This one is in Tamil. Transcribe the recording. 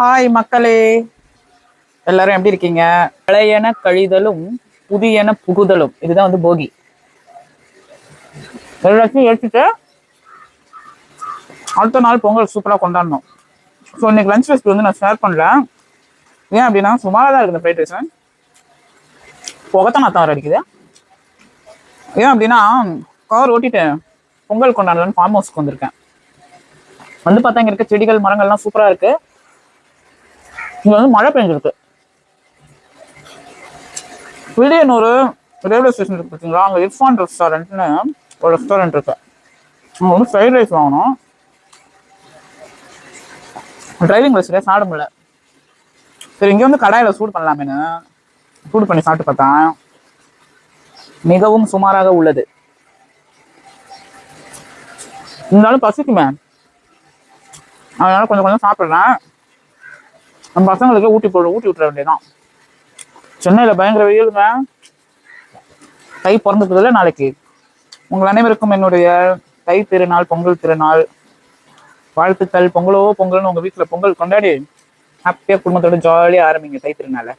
ஹாய் மக்களே. எல்லாரும் எப்படி இருக்கீங்க? பழையன கழிதலும் புதியன புகுதலும். இதுதான் வந்து போகி. எல்லாத்தையும் எடுத்துட்டு அடுத்த நாள் பொங்கல் சூப்பராக கொண்டாடணும். ஸோ இன்னைக்கு லஞ்ச் ரெசிபி வந்து நான் ஷேர் பண்ணல. ஏன் அப்படின்னா சுமாராக தான் இருக்குது ஃப்ரைட் ரைஸ் புகத்தான் நான் தவிர அடிக்குது. ஏன் அப்படின்னா கார் ஓட்டிட்டு பொங்கல் கொண்டாடலான்னு ஃபார்ம் ஹவுஸ்க்கு வந்திருக்கேன். வந்து பார்த்தா இங்கே இருக்க செடிகள் மரங்கள்லாம் சூப்பராக இருக்குது இங்க வந்து மழை பெஞ்சிருக்கு. வில்லியனூர் ரயில்வே ஸ்டேஷன் இருக்கு பார்த்தீங்களா அங்கே இர்ஃபான் ரெஸ்டாரண்ட்னு ஒரு ரெஸ்டாரண்ட் இருக்கு. அங்கே வந்து ஃப்ரைட் ரைஸ் வாங்கணும். டிரைவிங் பஸ்ல சாப்பிட முடியல. சரி இங்கே வந்து கடாயில் சூடு பண்ணலாமேன்னு. சூடு பண்ணி சாப்பிட்டு பார்த்தா மிகவும் சுமாராக உள்ளது. இருந்தாலும் பசிக்குமே. அதனால கொஞ்சம் கொஞ்சம் சாப்பிட்றேன். நம்ம பசங்களுக்கு ஊட்டி போட ஊட்டி விட்டுற வேண்டியதான் சென்னையில் பயங்கர வெயிலுங்க. தை பிறந்துக்கிறதுல நாளைக்கு. உங்கள் அனைவருக்கும் என்னுடைய தை திருநாள் பொங்கல் திருநாள். வாழ்த்துக்கள் பொங்கலோ பொங்கல்னு உங்கள் வீட்டில் பொங்கல் கொண்டாடி ஹாப்பியாக குடும்பத்தோட ஜாலியாக ஆரம்பிங்க தை திருநாளை.